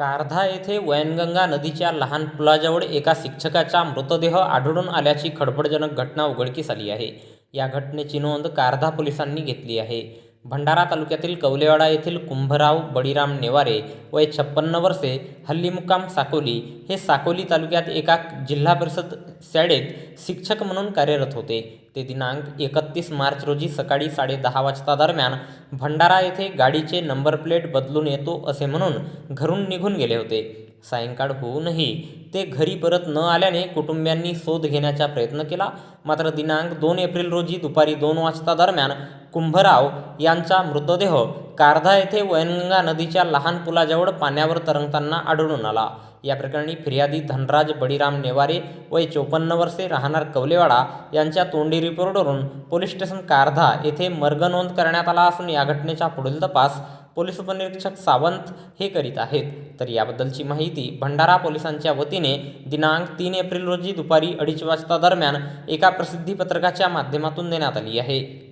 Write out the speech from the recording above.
कारधा येथे वैनगंगा नदीच्या लहान पुलाजवळ एका शिक्षकाचा मृतदेह आढळून आल्याची खळबळजनक घटना उघडकीस आली आहे. या घटनेची नोंद कारधा पोलिसांनी घेतली आहे. भंडारा तालुक्यातील कवलेवाडा येथील कुंभराव बळीराम नेवारे वय छप्पन्न वर्षे हल्ली मुक्काम साकोली हे साकोली तालुक्यात एका जिल्हा परिषद शाळेत शिक्षक म्हणून कार्यरत होते. ते दिनांक एकतीस मार्च रोजी सकाळी साडेदहा वाजता दरम्यान भंडारा येथे गाडीचे नंबर प्लेट बदलून येतो असे म्हणून घरून निघून गेले होते. सायंकाळ होऊनही ते घरी परत न आल्याने कुटुंबियांनी शोध घेण्याचा प्रयत्न केला. मात्र दिनांक दोन एप्रिल रोजी दुपारी दोन वाजता दरम्यान कुंभराव यांचा मृतदेह कारधा येथे वैनगंगा नदीच्या लहान पुलाजवळ पाण्यावर तरंगताना आढळून आला. या प्रकरणी फिर्यादी धनराज बळीराम नेवारे वय चोपन्न वर्षे राहणार कवलेवाडा यांच्या तोंडी रिपोर्टवरून पोलीस स्टेशन कारधा येथे मर्ग नोंद करण्यात आला असून या घटनेचा पुढील तपास पोलीस उपनिरीक्षक सावंत हे करीत आहेत. तर याबद्दलची माहिती भंडारा पोलिसांच्या वतीने दिनांक तीन एप्रिल रोजी दुपारी अडीच वाजता दरम्यान एका प्रसिद्धी पत्रकाच्या माध्यमातून देण्यात आली आहे.